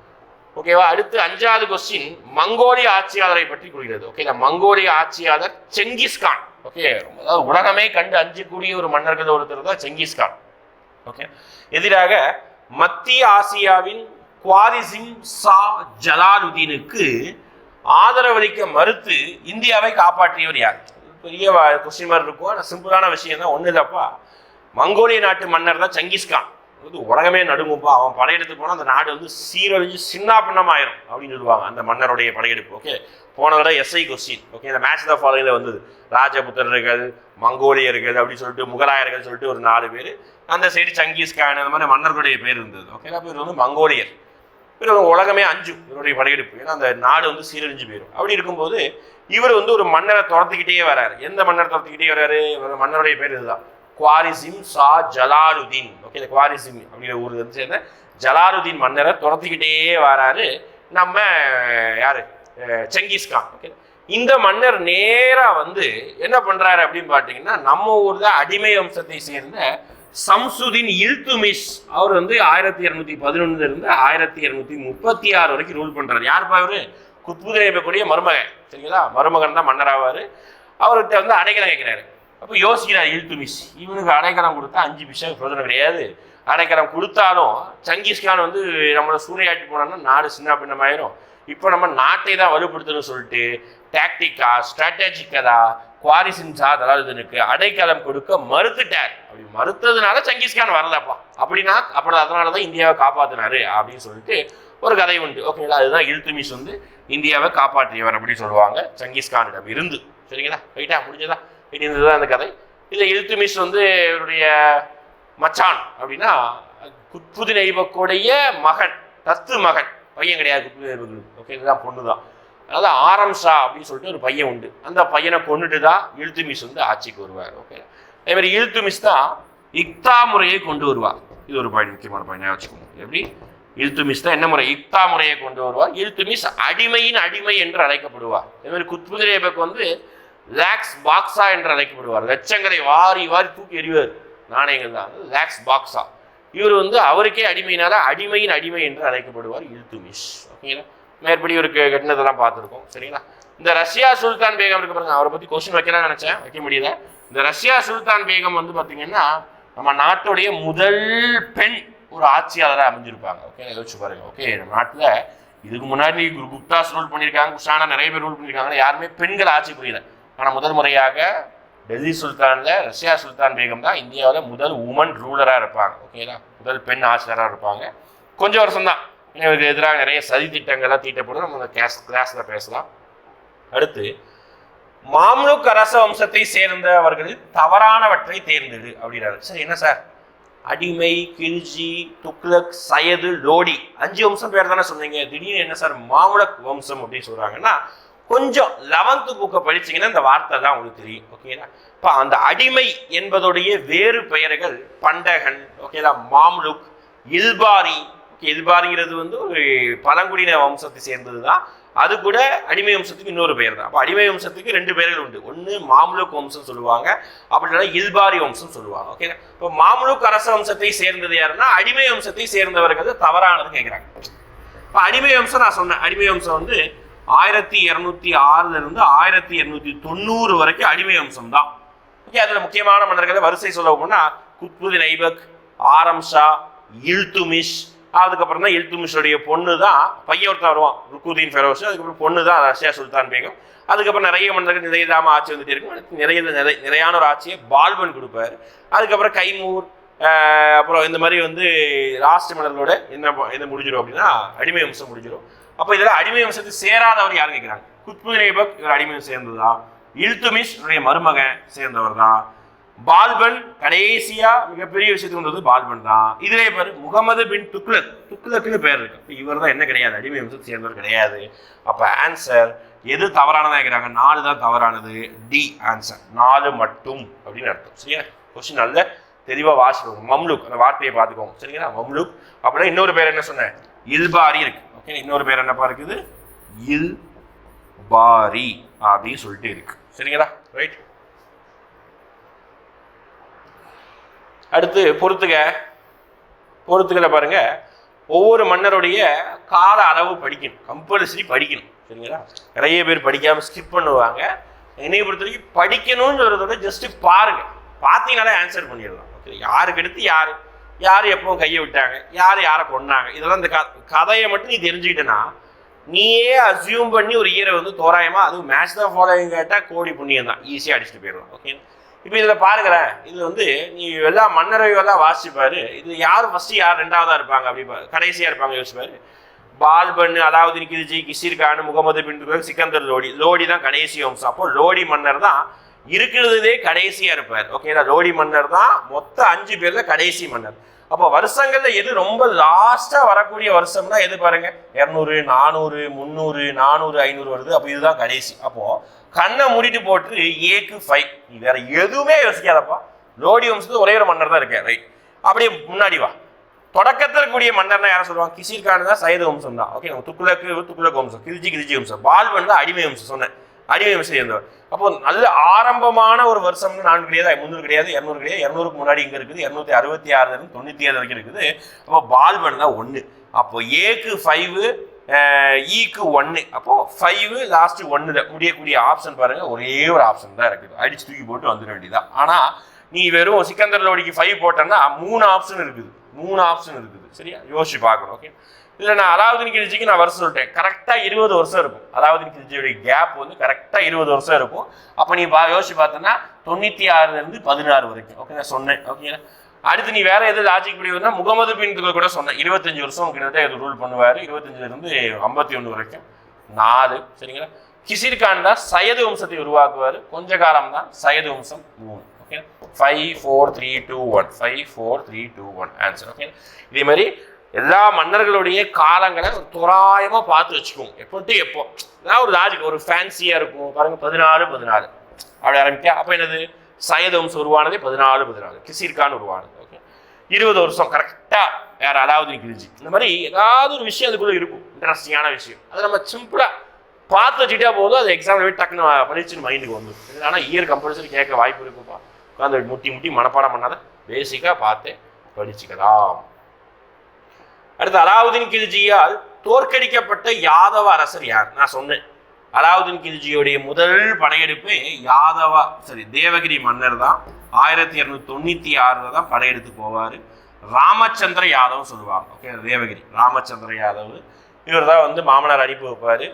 ஓகேவா அடுத்து அஞ்சாவது கொஸ்டின் மங்கோலிய ஆட்சியாளரை பற்றி கூறுகிறது. ஓகேங்களா மங்கோலிய ஆட்சியாளர் செங்கிஸ்கான் ஓகே அதாவது உலகமே கண்டு அஞ்சக்கூடிய ஒரு மன்னர்கள் ஒருத்தர் தான் செங்கிஸ்கான் ஓகே எதிராக மத்திய ஆசியாவின் குவாரிசிம் சா ஜலாலுதீனுக்கு ஆதரவளிக்க மறுத்து இந்தியாவை காப்பாற்றியவர் யார்? பெரிய கொஸ்டின் மாதிரி இருக்கும். ஆனால் சிம்பிளான விஷயம் தான் ஒன்று இல்லப்பா மங்கோலிய நாட்டு மன்னர் தான் சங்கிஸ்கான் வந்து உலகமே நடுங்கும்பா. அவன் படையெடுத்து போனால் அந்த நாடு வந்து சீரழிஞ்சு சின்ன பின்னமாயிரும் அப்படின்னு சொல்லுவாங்க அந்த மன்னருடைய படையெடுப்பு. ஓகே போன தடவை எஸ்ஐ கொஸ்டின் ஓகே இந்த மேட்ச் தான் ஃபாலோயிங்கில் வந்தது. ராஜபுத்திரர்கள் மங்கோலியர்கள் அப்படின்னு சொல்லிட்டு முகலாயர்கள் சொல்லிட்டு ஒரு நாலு பேர். அந்த சைடு சங்கீஸ்கான் அந்த மாதிரி மன்னர்களுடைய பேர் இருந்தது. ஓகே பேர் வந்து மங்கோலியர். இவர் உலகமே அஞ்சு இவருடைய படையெடுப்பு. ஏன்னா அந்த நாடு வந்து சீரழிஞ்சு போயிடும் அப்படி இருக்கும்போது இவர் வந்து ஒரு மன்னரை துரத்துக்கிட்டே வராரு. எந்த மன்னர் துரத்துக்கிட்டே வராரு? இவர் மன்னருடைய பேர் இதுதான். குவாரிசிம் சா ஜலாலுதீன் ஓகே இந்த குவாரிசிம் அப்படிங்கிற ஊர் வந்து சேர்ந்த ஜலாலுதீன் மன்னரை துரத்திக்கிட்டே வராரு நம்ம யாரு? செங்கிஸ்கான் ஓகே இந்த மன்னர் நேராக வந்து என்ன பண்ணுறாரு அப்படின்னு பார்த்தீங்கன்னா நம்ம ஊர் தான் அடிமை வம்சத்தை சேர்ந்த சம்சுதீன் இல்துமிஷ். அவர் வந்து ஆயிரத்தி இரநூத்தி பதினொன்னுல இருந்து ஆயிரத்தி இரநூத்தி முப்பத்தி ஆறு வரைக்கும் ரூல் பண்ணுறாரு யாருப்பா இவரு? குத்புதேபக்கூடிய மருமகன். சரிங்களா? மருமகன் தான் மன்னராவாரு. அவர்கிட்ட வந்து அடைக்கலம் கேட்குறாரு அப்போ யோசிக்கிறார் இல்துமிஸ் இவனுக்கு அடைக்கலம் கொடுத்தா அஞ்சு பிஷா பிரச்சனை கிடையாது. அடைக்கலம் கொடுத்தாலும் சங்கீஸ்கான் வந்து நம்மளை சூறையாட்டி போனோம்னா நாடு சின்ன பின்னமாயிரும். இப்போ நம்ம நாட்டை தான் வலுப்படுத்தணும்னு சொல்லிட்டு டாக்டிக்கா ஸ்ட்ராட்டஜிக்கதா குவாரிசின்ஸா அதாவது அடைக்கலம் கொடுக்க மறுத்துட்டார். அப்படி மறுத்ததுனால சங்கீஸ்கான் வரலப்பா. அப்படின்னா அப்புறம் அதனால தான் இந்தியாவை காப்பாற்றினாரு அப்படின்னு சொல்லிட்டு ஒரு கதை உண்டு. ஓகேங்களா அதுதான் இல்துமிஷ் வந்து இந்தியாவை காப்பாற்றியவர் அப்படின்னு சொல்லுவாங்க சங்கீஸ்கானிடம் இருந்து. சரிங்களா? ரைட்டா முடிஞ்சதா? ரைட் இருந்ததுதான் அந்த கதை. இதில் இல்துமிஸ் வந்து இவருடைய மச்சான் அப்படின்னா குத்புதின் ஐபக்குடைய மகன் தத்து மகன். பையன் கிடையாது குத்புதின் ஐபக்கு ஓகே இதுதான் பொண்ணு தான் அதாவது ஆரம் ஷா அப்படின்னு சொல்லிட்டு ஒரு பையன் உண்டு. அந்த பையனை கொண்டுட்டு தான் இழுத்துமிஸ் வந்து ஆட்சிக்கு வருவார். ஓகே அதே மாதிரி இழுத்துமிஸ் தான் இக்தா முறையை கொண்டு வருவார். இது ஒரு பாயிண்ட் முக்கியமான பாயிண்ட் வச்சுக்கோங்க. எப்படி? இழுத்துமிஸ் தான் என்ன முறை? இக்தா முறையை கொண்டு வருவார். இழுத்துமிஸ் அடிமையின் அடிமை என்று அழைக்கப்படுவார். அதே மாதிரி குத்புதிர் ஐபக் வந்து லேக்ஸ் பாக்ஸா என்று அழைக்கப்படுவார். லட்சங்களை வாரி வாரி தூக்கி எறிவார் நாணயங்கள் தான். லேக்ஸ் பாக்ஸா இவர் வந்து அவருக்கே அடிமையினால அடிமையின் அடிமை என்று அழைக்கப்படுவார் இல்துமிஷ் ஓகேங்களா மேற்படி இவருக்கு கட்டினதெல்லாம் பார்த்துருக்கோம். சரிங்களா? இந்த ரஷ்யா சுல்தான் பேகம் இருக்கு பாருங்க. அவரை பற்றி கொஸ்டின் வைக்கலாம் நினச்சேன். வைக்க முடியல. இந்த ரஷ்யா சுல்தான் பேகம் வந்து பார்த்தீங்கன்னா நம்ம நாட்டுடைய முதல் பெண் ஒரு ஆட்சியாளராக அமைஞ்சிருப்பாங்க. ஓகே யோசிச்சு பாருங்க. ஓகே நம்ம நாட்டில் இதுக்கு முன்னாடி குரு குப்தாஸ் ரூல் பண்ணியிருக்காங்க. குஷானா நிறைய பேர் ரூல் பண்ணியிருக்காங்க. யாருமே பெண்கள் ஆட்சி புரியல. ஆனால் முதல் முறையாக டெல்லி சுல்தானில் ரஷ்யா சுல்தான் பேகம் தான் இந்தியாவில் முதல் உமன் ரூலராக இருப்பாங்க. ஓகேங்களா முதல் பெண் ஆசிரியராக இருப்பாங்க. கொஞ்சம் வருஷம் தான் இவருக்கு எதிராக நிறைய சதி திட்டங்கள்லாம் தீட்டப்படும். நம்ம கேஸ் கிளாஸில் பேசலாம். அடுத்து மாம்லுக் அரச வம்சத்தை சேர்ந்தவர்கள் தவறானவற்றை தேர்ந்தது அப்படின்னாரு சார் என்ன சார்? அடிமை கில்ஜி துக்லக் சயது லோடி அஞ்சு வம்சம் பேர் தானே சொன்னீங்க. திடீர்னு என்ன சார்? மாமுலக் வம்சம் அப்படின்னு சொல்கிறாங்கன்னா கொஞ்சம் லெவன்த்து புக்கை படிச்சீங்கன்னா இந்த வார்த்தை தான் உங்களுக்கு தெரியும் ஓகேங்களா இப்போ அந்த அடிமை என்பதுடைய வேறு பெயர்கள் பண்டகன் ஓகேங்களா மாம்லுக் இல்பாரி ஓகே இல்பாரிங்கிறது வந்து ஒரு பழங்குடியின வம்சத்தை சேர்ந்தது தான் அது கூட அடிமை வம்சத்துக்கு இன்னொரு பெயர் தான் அப்போ அடிமை வம்சத்துக்கு ரெண்டு பெயர்கள் உண்டு. ஒன்று மாம்லுக் வம்சம் சொல்லுவாங்க அப்படி இல்லைன்னா இல்பாரி வம்சம் சொல்லுவாங்க ஓகே இப்போ மாம்லுக் அரச வம்சத்தை சேர்ந்தது யாருன்னா அடிமை வம்சத்தை சேர்ந்தவர்கள் தவறானது கேட்குறாங்க இப்போ அடிமை வம்சம் நான் சொன்னேன். அடிமை வம்சம் வந்து ஆயிரத்தி இரநூத்தி ஆறுலேருந்து ஆயிரத்தி இரநூத்தி தொண்ணூறு வரைக்கும் அடிமை வம்சம் தான் ஓகே அதில் முக்கியமான மன்னர்களை வரிசை சொல்ல போனால் குத்புதீன் ஐபக் ஆரம் ஷா இல்துமிஷ். அதுக்கப்புறம் தான் இல்துமிஷுடைய பொண்ணு தான் பையன் ஒருத்தன் வருவான் ருக்குதீன் ஃபெரோஸ் அதுக்கப்புறம் பொண்ணு தான் ரஷ்யா சுல்தான் பேகம். அதுக்கப்புறம் நிறைய மன்னர்கள் நிறையதாம ஆட்சி வந்துட்டு இருக்கும். நிறைய நிறை நிறையான ஒரு ஆட்சியை பால்பன் கொடுப்பார். அதுக்கப்புறம் கைமூர் அப்புறம் இந்த மாதிரி வந்து லாஸ்ட் மெடலோட என்ன என்ன முடிஞ்சிடும் அப்படின்னா அடிமை வம்சம் முடிஞ்சிடும் அப்போ இதில் அடிமை வம்சத்துக்கு சேராதவர் யார் கேட்குறாங்க குத்புதீன் ஐபக் இவர் அடிமை சேர்ந்ததா? இல்துமிஷ் இவருடைய மருமகன் சேர்ந்தவர் தான். பால்பன் கடைசியா மிகப்பெரிய விஷயத்துக்கு வந்தது பால்பன் தான். இதுவே பாரு முகமது பின் துக்லக் துக்லக்னு பேர் இருக்கு. இவர் தான் என்ன கிடையாது? அடிமை வம்சத்தை சேர்ந்தவர் கிடையாது. அப்ப ஆன்சர் எது தவறானதா இருக்கிறாங்க நாலு தான் தவறானது. டி ஆன்சர் நாலு மட்டும் அப்படின்னு அர்த்தம். சரியா? கொஸ்டின் நல்ல தெளிவாக வாசிக்கணும். மம்லுக் அந்த வார்த்தையை பார்த்துக்கோங்க. சரிங்களா? மம்லுக். அப்படின்னா இன்னொரு பேர் என்ன சொன்னேன்? இல்பாரி இருக்கு. ஓகே இன்னொரு பேர் என்னப்பா இருக்குது? இல் பாரி அப்படின்னு சொல்லிட்டு இருக்கு. சரிங்களா? ரைட் அடுத்து பொறுத்துக. பொறுத்துக்களை பாருங்க. ஒவ்வொரு மன்னருடைய கால அளவு படிக்கணும். கம்பல்சரி படிக்கணும். சரிங்களா? நிறைய பேர் படிக்காமல் ஸ்கிப் பண்ணுவாங்க. என்னைய பொறுத்த வரைக்கும் படிக்கணும்ன்றத விட ஜஸ்ட் பாருங்க. பார்த்தீங்கனாலே ஆன்சர் பண்ணிடலாம். யாருக்கு எடுத்து யார் யார் எப்போ கையை விட்டாங்க யார் யாரை கொண்டாங்க இதெல்லாம் இந்த க- கதையை மட்டும் நீ தெரிஞ்சுக்கிட்டேன்னா நீயே அசியூம் பண்ணி ஒரு இயரை வந்து தோராயமாக அதுவும் மேட்ச் தான் ஃபாலோயிங் கேட்டால் கோடி புண்ணியம் தான். ஈஸியாக அடிச்சுட்டு போயிடலாம். ஓகே இப்போ இதில் பாருங்களேன். இது வந்து நீ எல்லாம் மன்னரவையெல்லாம் வாசிப்பார். இது யார் ஃபஸ்ட்டு யார் ரெண்டாவதாக இருப்பாங்க? அப்படி கடைசியாக இருப்பாங்க யோசிப்பாரு. பால்பன் அலாவுதீன் கிரிஜி கிசிர் கான் முகமது பின் சிக்கந்தர் லோடி. லோடி தான் கடைசி வம்சம். அப்போ லோடி மன்னர் தான் இருக்கிறதே கடைசியா இருப்பார். ஓகேங்களா லோடி மன்னர் தான் மொத்த அஞ்சு பேர்ல கடைசி மன்னர். அப்போ வருஷங்கள்ல எது ரொம்ப லாஸ்டா வரக்கூடிய வருஷம்னா எது பாருங்க? இரநூறு நானூறு முந்நூறு நானூறு ஐநூறு வருது. அப்போ இதுதான் கடைசி. அப்போ கண்ணை மூடிட்டு போட்டு ஏக்கு ஃபைவ் நீ வேற எதுவுமே யோசிக்காதப்பா. லோடி வம்சத்துக்கு ஒரே ஒரு மன்னர் தான் இருக்கு ரைட் அப்படியே முன்னாடி வா. தொடக்கத்தில் கூடிய மன்னர்னா யாரும் சொல்லுவாங்க? கிசிர் கான் தான் சைத வம்சம் தான் ஓகே நம்ம துக்குலக்கு துக்குலக் வம்சம். கிரிஜி கிரிஜி வம்சம். பால்வன் தான் அடிமை வம்சம் சொன்னேன். அறிவை வம்சம் சேர்ந்தவர் அப்போ நல்ல ஆரம்பமான ஒரு வருஷம் நான்கு கிடையாது முந்நூறு கிடையாது இரநூறு கிடையாது இரநூறுக்கு முன்னாடி இங்கே இருக்குது இரநூத்தி அறுபத்தி ஆறு தொண்ணூற்றி ஏழு வரைக்கும் இருக்குது. அப்போ பால்பன் தான் ஒன்று அப்போ ஏக்கு ஃபைவு ஈக்கு ஒன்று அப்போது ஃபைவ் ஒன்று தான் முடியக்கூடிய ஆப்ஷன் பாருங்க ஒரே ஒரு ஆப்ஷன் தான் இருக்குது. அடிச்சு தூக்கி போட்டு வந்துட வேண்டியதான் ஆனால் நீ வெறும் சிக்கந்தர் லோடிக்கு ஃபைவ் போட்டேன்னா மூணு ஆப்ஷன் இருக்குது. மூணு ஆப்ஷன் இருக்குது. சரியா? யோசிச்சு பார்க்கணும் ஓகே இல்லை நான் அலாவுதீன் கிழிச்சிக்கு நான் வருஷம் சொல்லிட்டேன். கரெக்டாக இருபது வருஷம் இருக்கும். அலாவுதீன் கிழிச்சியோடைய கேப் வந்து கரெக்டாக இருபது வருஷம் இருக்கும். அப்போ நீ பா யோசிச்சு பார்த்தோன்னா தொண்ணூற்றி ஆறுலேருந்து பதினாறு வரைக்கும். ஓகே நான் சொன்னேன். ஓகேங்களா அடுத்து நீ வேற எது லாஜிக் முடியுதுன்னா முகமது பின் கூட சொன்னேன். இருபத்தஞ்சு வருஷம் கிட்டத்தட்ட இது ரூல் பண்ணுவார். இருபத்தஞ்சிலிருந்து ஐம்பத்தி ஒன்று வரைக்கும். நாலு சரிங்களா? கிசிர் கான் தான் சயது வம்சத்தை உருவாக்குவார். கொஞ்ச காலம் தான் சயது வம்சம் மூணு. Okay five four three two one five four three two one answer okay இதே மாதிரி எல்லா மன்னர்களுடைய காலங்களை ஒரு தோராயமா பார்த்து வச்சுக்கோங்க டு எப்போ? ஒரு லாஜிக் ஒரு ஃபேன்சியா இருக்கும். பாருங்க பதினாலு பதினாலு. அப்படி ஆரம்பிக்கா அப்போ என்னது? சையத் வம்சம் உருவானதே பதினாலு பதினாலு. கிசீர்கான் உருவானது. ஓகே இருபது வருஷம் கரெக்டா வேறு அலாவுதீன் கிரிஜி இந்த மாதிரி ஏதாவது ஒரு விஷயம் அதுக்குள்ள இருக்கும். இன்ட்ரெஸ்டிங்கான விஷயம். அதை நம்ம சிம்பிளா பார்த்து வச்சுட்டா போதும். அது எக்ஸாம்ல போய் டக்குன்னு படிச்சு மைண்டுக்கு வந்துடும் ஆனால் இயர் கம்பல்சரி கேட்க வாய்ப்பு இருக்குப்பா உட்காந்து முட்டி முட்டி மனப்பாடம் பண்ணாத பேசிக்காக பார்த்து படிச்சுக்கலாம். அடுத்து அலாவுதீன் கில்ஜியால் தோற்கடிக்கப்பட்ட யாதவ அரசர் யார்? நான் சொன்னேன். அலாவுதீன் கில்ஜியோடைய முதல் படையெடுப்பு யாதவா சரி தேவகிரி மன்னர் தான். ஆயிரத்தி இரநூத்தி தொண்ணூத்தி ஆறுல தான் படையெடுத்து போவார். ராமச்சந்திர யாதவ் சொல்லுவாங்க. ஓகே தேவகிரி ராமச்சந்திர யாதவ் இவர் தான் வந்து மாமனார் அனுப்பி வைப்பார்.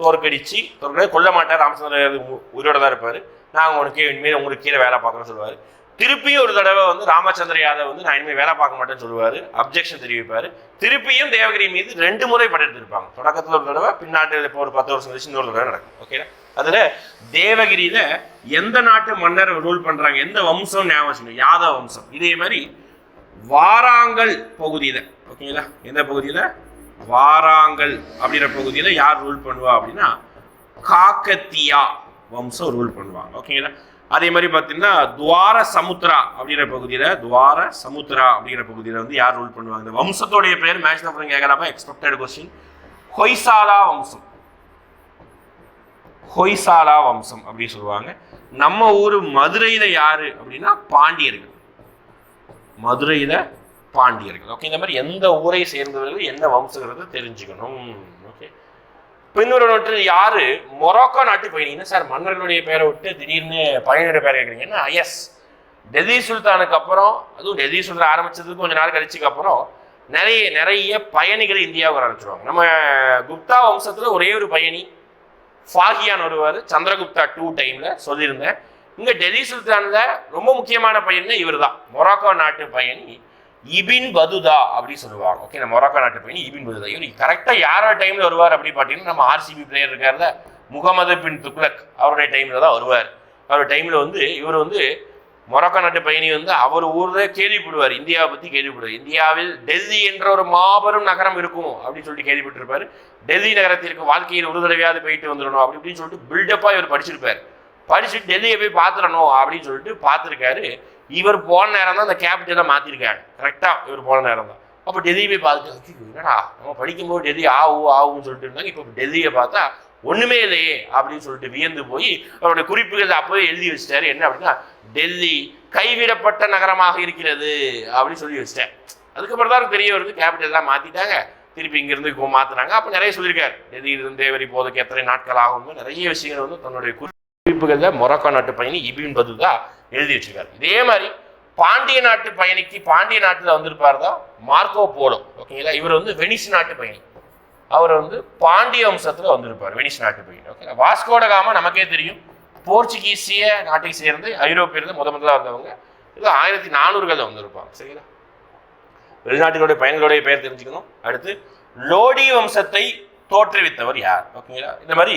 தோற்கடிச்சு தோற்கடி கொல்ல மாட்டார். ராமச்சந்திர யாதவ் உயிரோட தான் இருப்பார். நாங்கள் உனக்கு இனிமேல் உங்களுக்கு கீழே வேலை பார்க்குறோம்னு சொல்லுவார். திருப்பியும் ஒரு தடவை வந்து ராமச்சந்திர யாதவ் வந்து நான் இனிமேல் வேலை பார்க்க மாட்டேன்னு சொல்லுவார். அப்ஜெக்ஷன் தெரிவிப்பார். திருப்பியும் தேவகிரி மீது ரெண்டு முறை படையெடுத்திருப்பாங்க தொடக்கத்தில் ஒரு தடவை பின்னாட்டில் இப்போ ஒரு பத்து வருஷம் கழிச்சு இன்னொரு தடவை நடக்கும். ஓகே அதில் தேவகிரியில் எந்த நாட்டு மன்னர் ரூல் பண்ணுறாங்க எந்த வம்சம் ஞாபகம் யாதவ வம்சம். இதே மாதிரி வாராங்கல் பகுதியில் ஓகேங்களா எந்த பகுதியில்? வாராங்கல் அப்படிங்கிற பகுதியில் யார் ரூல் பண்ணுவா அப்படின்னா காக்கத்தியா வம்சம் ரூல் பண்ணுவாங்க. ஓகேங்களா அதே மாதிரி பார்த்தீங்கன்னா துவார சமுத்ரா அப்படிங்கிற பகுதியில் துவார சமுத்ரா அப்படிங்கிற பகுதியில் வந்து யார் ரூல் பண்ணுவாங்க? இந்த வம்சத்தோடைய பேர் மேட்ச் அப்புறம் கேட்கலாமா எக்ஸ்பெக்டட் கொஸ்டின் ஹொய்சாலா வம்சம். ஹொய்சாலா வம்சம் அப்படின்னு சொல்லுவாங்க. நம்ம ஊர் மதுரையில் யார் அப்படின்னா பாண்டியர்கள். மதுரையில் பாண்டியர்கள். ஓகே இந்த மாதிரி எந்த ஊரை சேர்ந்தவர்கள் என்ன வம்சங்கிறத தெரிஞ்சுக்கணும். ஓகே யாரு? மொரோக்கோ நாட்டு பயணிங்கன்னா சார் மன்னர்களுடைய பேரை விட்டு திடீர்னு பயணியோட பேரை கேட்குறீங்கன்னா எஸ் டெல்லி சுல்தானுக்கு அப்புறம் அதுவும் டெல்லி சுல்தான் ஆரம்பிச்சதுக்கு கொஞ்ச நாள் கழிச்சுக்கு அப்புறம் நிறைய நிறைய பயணிகள் இந்தியாவுக்கு ஆரம்பிச்சிருவாங்க. நம்ம குப்தா வம்சத்தில் ஒரே ஒரு பயணி ஃபாகியான் வருவார். சந்திரகுப்தா டூ டைமில் சொல்லியிருந்தேன். இங்கே டெல்லி சுல்தானில் ரொம்ப முக்கியமான பையன் இவர் தான் மொராக்கோ நாட்டு பயணி. இபின் பதுதா அப்படின்னு சொல்லுவாங்க. ஓகே நம்ம மொராக்கோ நாட்டு பயணி இபின் பதுதா. இவர் கரெக்டாக யாரோட டைமில் வருவார் அப்படின்னு பார்த்தீங்கன்னா நம்ம ஆர்சிபி பிளேயர் இருக்கார்ல முகமது பின் துக்லக் அவருடைய டைமில் தான் வருவார். அவருடைய டைமில் வந்து இவர் வந்து மொரக்கோ நாட்டு பயணி வந்து அவர் ஊர்ல கேள்விப்படுவார். இந்தியாவை பற்றி கேள்விப்படுவார். இந்தியாவில் டெல்லி என்ற ஒரு மாபெரும் நகரம் இருக்கும் அப்படின்னு சொல்லிட்டு கேள்விப்பட்டிருப்பார். டெல்லி நகரத்திற்கு வாழ்க்கையில் ஒரு தடவையாவது போயிட்டு வந்துடணும் அப்படி இப்படின்னு சொல்லிட்டு பில்டப்பாக இவர் படிச்சிருப்பார். படிச்சுட்டு டெல்லியை போய் பார்த்துடணும் அப்படின்னு சொல்லிட்டு பார்த்துருக்காரு. இவர் போன நேரம் தான் அந்த கேபிட்டலை மாத்திருக்காங்க கரெக்டாக இவர் போன நேரம் தான். அப்போ டெல்லியை போய் பார்த்துட்டு என்னடா? நம்ம படிக்கும்போது டெல்லி ஆவு ஆவுன்னு சொல்லிட்டு இருந்தாங்க. இப்போ டெல்லியை பார்த்தா ஒன்றுமே இல்லையே அப்படின்னு சொல்லிட்டு வியந்து போய் அவருடைய குறிப்புகள் அப்போவே எழுதி வச்சிட்டாரு. என்ன அப்படின்னா டெல்லி கைவிடப்பட்ட நகரமாக இருக்கிறது அப்படின்னு சொல்லி வச்சிட்டேன் அதுக்கப்புறம் தான் தெரிய வருது கேபிட்டல்லாம் மாற்றிட்டாங்க திருப்பி இங்கேருந்து இப்போ மாற்றுறாங்க அப்போ நிறைய சொல்லியிருக்காரு. டெல்லியிலிருந்து தேவரி போதுக்கு எத்தனை நாட்கள் ஆகும்னு நிறைய விஷயங்கள் வந்து தன்னுடைய குறிப்புகளில் மொரக்கோ நாட்டு பயணி இபின் பதுதா எழுதி வச்சிருக்காரு. இதே மாதிரி பாண்டிய நாட்டு பயணிக்கு பாண்டிய நாட்டில் வந்திருப்பார் தான் மார்க்கோ போலோ. ஓகேங்களா இவர் வந்து வெனிஸ் நாட்டு பயணி. அவர் வந்து பாண்டிய வம்சத்துல வந்திருப்பார் வெனிஸ் நாட்டு பயணி. ஓகே வாஸ்கோடகாமா நமக்கே தெரியும். போர்ச்சுகீசிய நாட்டை சேர்ந்து ஐரோப்பியர்கள் முத முதல்ல வந்தவங்க. இது ஆயிரத்தி நானூறுகளில் வந்திருப்பாங்க. சரிங்களா? வெளிநாட்டுகளுடைய பயணிகளுடைய பெயர் தெரிஞ்சுக்கணும். அடுத்து லோடி வம்சத்தை தோற்றுவித்தவர் யார்? ஓகேங்களா இந்த மாதிரி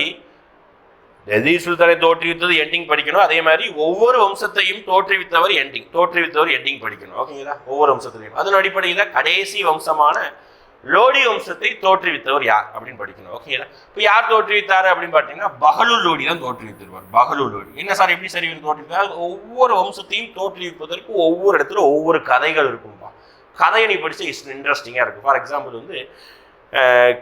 டெல்லி சுல்தானை தோற்றுவித்தது எண்டிங் படிக்கணும். அதே மாதிரி ஒவ்வொரு வம்சத்தையும் தோற்றுவித்தவர் எண்டிங் தோற்றுவித்தவர் எண்டிங் படிக்கணும். ஓகேங்களா ஒவ்வொரு வம்சத்திலையும். அதன் அடிப்படையில் கடைசி வம்சமான லோடி வம்சத்தை தோற்றுவித்தவர் யார் அப்படின்னு படிக்கணும். ஓகேங்களா இப்போ யார் தோற்றுவித்தார் அப்படின்னு பார்த்தீங்கன்னா பகலூர் லோடி தான் தோற்றுவித்திருவார் பகலு லோடி. என்ன சார் எப்படி சரி இவர் தோற்றுவித்தார்? ஒவ்வொரு வம்சத்தையும் தோற்றுவிப்பதற்கு ஒவ்வொரு இடத்துல ஒவ்வொரு கதைகள் இருக்கும்பா. கதையை நீ இஸ் இன்ட்ரெஸ்டிங்காக இருக்கும். ஃபார் எக்ஸாம்பிள் வந்து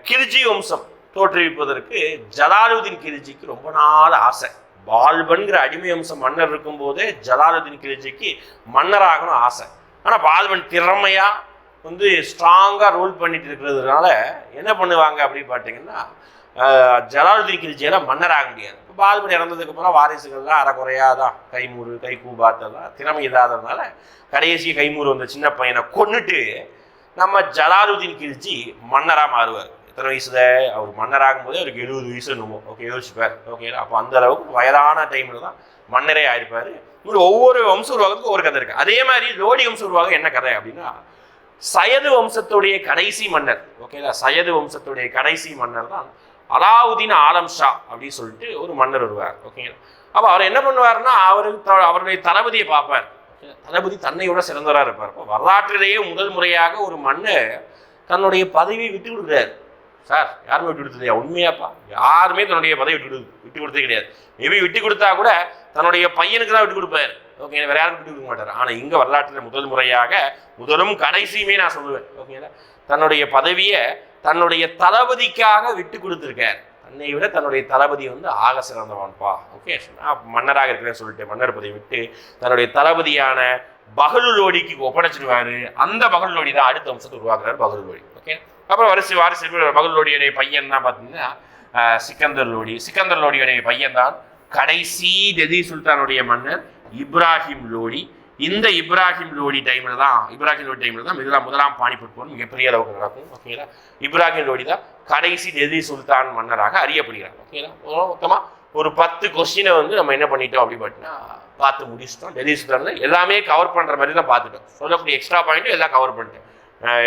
கிர்ஜி வம்சம். தோற்றுவிப்பதற்கு ஜலாலுதீன் கிரிஜிக்கு ரொம்ப நாள் ஆசை. பால்பன்கிற அடிமை அம்சம் மன்னர் இருக்கும்போதே ஜலாலுதீன் கிரிஜிக்கு மன்னராகணும் ஆசை. ஆனால் பால்பன் திறமையாக வந்து ஸ்ட்ராங்காக ரூல் பண்ணிட்டு இருக்கிறதுனால என்ன பண்ணுவாங்க அப்படின்னு பார்த்தீங்கன்னா ஜலாலுதீன் கிரிஜியெல்லாம் மன்னராக முடியாது. இப்போ பால்பன் இறந்ததுக்கு அப்புறம் வாரிசுகள்லாம் அறக்குறையாக தான் கைமூறு கை கூபாத்தெல்லாம் திறமை இல்லாததுனால கடைசி கைமூறு வந்த சின்ன பையனை கொன்னுட்டு நம்ம ஜலாலுதீன் கிரிஜி மன்னராக மாறுவார். எத்தனை வயசுல அவர் மன்னராகும் போதே அவருக்கு எழுபது வயசு என்னமோ. ஓகே யோசிச்சுப்பார் ஓகே அப்போ அந்த அளவுக்கு வயதான டைமில் தான் மன்னரே ஆயிருப்பார். இப்படி ஒவ்வொரு வம்ச உருவாகத்துக்கும் ஒரு கதை இருக்கு. அதே மாதிரி லோடி வம்ச உருவாகம் என்ன கதை அப்படின்னா சயது வம்சத்துடைய கடைசி மன்னர் ஓகேங்களா சயது வம்சத்துடைய கடைசி மன்னர் தான் அலாவுதீன் ஆலம் ஷா அப்படின்னு சொல்லிட்டு ஒரு மன்னர் வருவார் ஓகேங்களா அப்போ அவர் என்ன பண்ணுவாருன்னா அவரு த- அவருடைய தளபதியை பார்ப்பார். தளபதி தன்னையோட சிறந்தவராக இருப்பார். அப்போ வரலாற்றிலேயே முதல் முறையாக ஒரு மன்னர் தன்னுடைய பதவியை விட்டு கொடுக்குறாரு. சார் யாருமே விட்டு கொடுத்தது உண்மையாப்பா. யாருமே தன்னுடைய பதவி விட்டு கொடு- விட்டு கொடுத்தே கிடையாது. மேபி விட்டு கொடுத்தா கூட தன்னுடைய பையனுக்கு தான் விட்டு கொடுப்பாரு. ஓகே வேற யாரும் விட்டு கொடுக்க மாட்டார். ஆனால் இங்கே வரலாற்றில் முதல் முறையாக முதலும் கடைசியுமே நான் சொல்லுவேன். ஓகேங்களா? தன்னுடைய பதவியை தன்னுடைய தளபதிக்காக விட்டு கொடுத்துருக்கார். தன்னை விட தன்னுடைய தளபதி வந்து ஆக சிறந்தவன்ப்பா ஓகே? நான் மன்னராக இருக்கிறேன்னு சொல்லிட்டு மன்னர் பதவி விட்டு தன்னுடைய தளபதியான பகலுலோடிக்கு ஒப்படைச்சிடுவாரு அந்த பகலுலோடி தான் அடுத்த அம்சத்தை உருவாக்குறாரு பகலுலோடி ஓகே? அப்புறம் வரிசை வாரிசு பகலுலோடியுடைய பையன் தான் பார்த்தீங்கன்னா சிக்கந்தர் லோடி சிக்கந்தர் லோடியுடைய பையன் தான் கடைசி டெல்லி சுல்தானுடைய மன்னர் இப்ராஹிம் லோடி. இந்த இப்ராஹிம் லோடி டைமில் தான் இப்ராஹிம் லோடி டைமில் தான் முதலாம் முதலாம் பாணிபட் போர் மிகப்பெரிய அளவுக்கு நடக்கும். ஓகேங்களா இப்ராஹிம் லோடி தான் கடைசி டெல்லி சுல்தான் மன்னராக அறியப்படுகிறார். ஓகேங்களா மொத்தமாக ஒரு பத்து கொஸ்டினை வந்து நம்ம என்ன பண்ணிட்டோம் அப்படி பார்த்தீங்கன்னா பார்த்து முடிச்சிட்டோம். டெல்லி சுல்தான் எல்லாமே கவர் பண்ணுற மாதிரி தான் பார்த்துட்டோம். சொல்லக்கூடிய எக்ஸ்ட்ரா பாயிண்ட்டும் எல்லாம் கவர் பண்ணிட்டேன்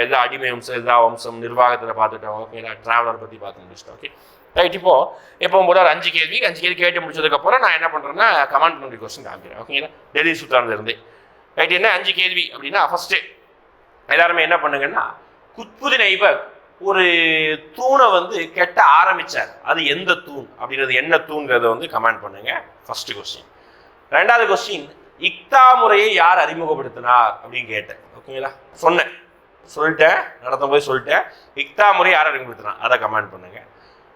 எல்லா அடிமை வம்சம் எல்லா வம்சம் நிர்வாகத்தில் பார்த்துட்டோம் ஓகேங்களா ட்ராவலர் பற்றி பார்த்து முடிச்சிட்டோம் ஓகே ரைட் இப்போ எப்போ போல ஒரு அஞ்சு கேள்வி அஞ்சு கேள்வி கேட்டு முடிச்சதுக்கப்புறம் நான் என்ன பண்ணுறேன்னா கமாண்ட் பண்ணி கொஸ்டின் காமிக்கிறேன் ஓகேங்களா டெல்லி சுல்தான்ல ரைட் என்ன அஞ்சு கேள்வி அப்படின்னா ஃபஸ்ட்டு எல்லாருமே என்ன பண்ணுங்கன்னா குத்புதின் ஐபக் ஒரு தூணை வந்து கெட்ட ஆரம்பிச்சார். அது எந்த தூண்? அப்படிங்கிறது என்ன தூண்கிறத வந்து கமெண்ட் பண்ணுங்க ஃபர்ஸ்ட் கொஸ்டின் ரெண்டாவது கொஸ்டின் இக்தா முறையை யார் அறிமுகப்படுத்தினார் அப்படின்னு கேட்டேன் ஓகேங்களா சொன்னேன். சொல்லிட்டேன் நடத்தும் போய் சொல்லிட்டேன். இக்தா முறை யார் அறிமுகப்படுத்தினா அதை கமெண்ட் பண்ணுங்க.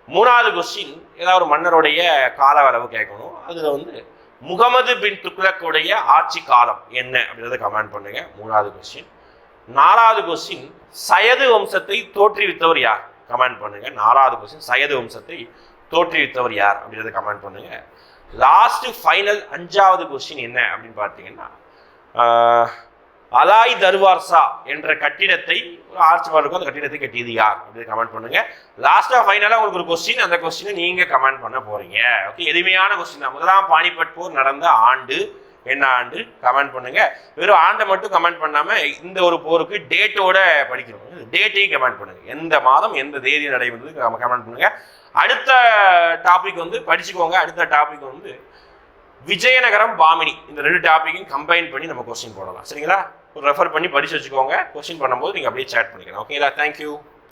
மூணாவது கொஸ்டின் ஏதாவது ஒரு மன்னருடைய கால வரவு கேட்கணும். அதில் வந்து முகமது பின் துக்ளக்குடைய ஆட்சி காலம் என்ன அப்படின்றத கமெண்ட் பண்ணுங்க. மூணாவது கொஸ்டின் நாலாவது கொஸ்டின் சயது வம்சத்தை தோற்றுவித்தவர் யார்? கமெண்ட் பண்ணுங்க. நாலாவது கொஸ்டின் சயது வம்சத்தை தோற்றுவித்தவர் யார் அப்படின்றத கமெண்ட் பண்ணுங்க. லாஸ்ட் ஃபைனல் அஞ்சாவது கொஸ்டின் என்ன அப்படின்னு பார்த்தீங்கன்னா அலாய் தர்வார்சா என்ற கட்டிடத்தை ஒரு இருக்கும் அந்த கட்டிடத்தை கட்டியது யார்? அப்படின்னு கமெண்ட் பண்ணுங்க. லாஸ்டா ஃபைனலாக உங்களுக்கு ஒரு கொஸ்டின் அந்த கொஸ்டினை நீங்க கமெண்ட் பண்ண போறீங்க. ஓகே எளிமையான கொஸ்டின் தான். முதலாம் பானிபட் போர் நடந்த ஆண்டு என்ன ஆண்டு? கமெண்ட் பண்ணுங்க. வெறும் ஆண்டை மட்டும் கமெண்ட் பண்ணாம இந்த ஒரு போருக்கு டேட்டோட படிக்கணும் டேட்டையும் கமெண்ட் பண்ணுங்க. எந்த மாதம் எந்த தேதி நடைபெறுது கமெண்ட் பண்ணுங்க. அடுத்த டாபிக் வந்து படிச்சுக்கோங்க. அடுத்த டாபிக் வந்து விஜயநகரம் பாமினி. இந்த ரெண்டு டாப்பிக்கும் கம்பைன் பண்ணி நம்ம கொஸ்டின் போடலாம். சரிங்களா? ஒரு ரெஃபர் பண்ணி படிச்சு வச்சுக்கோங்க. கொஸ்டின் பண்ணும்போது நீங்கள் அப்படியே சேட் பண்ணிக்கலாம். ஓகேங்களா தேங்க்யூ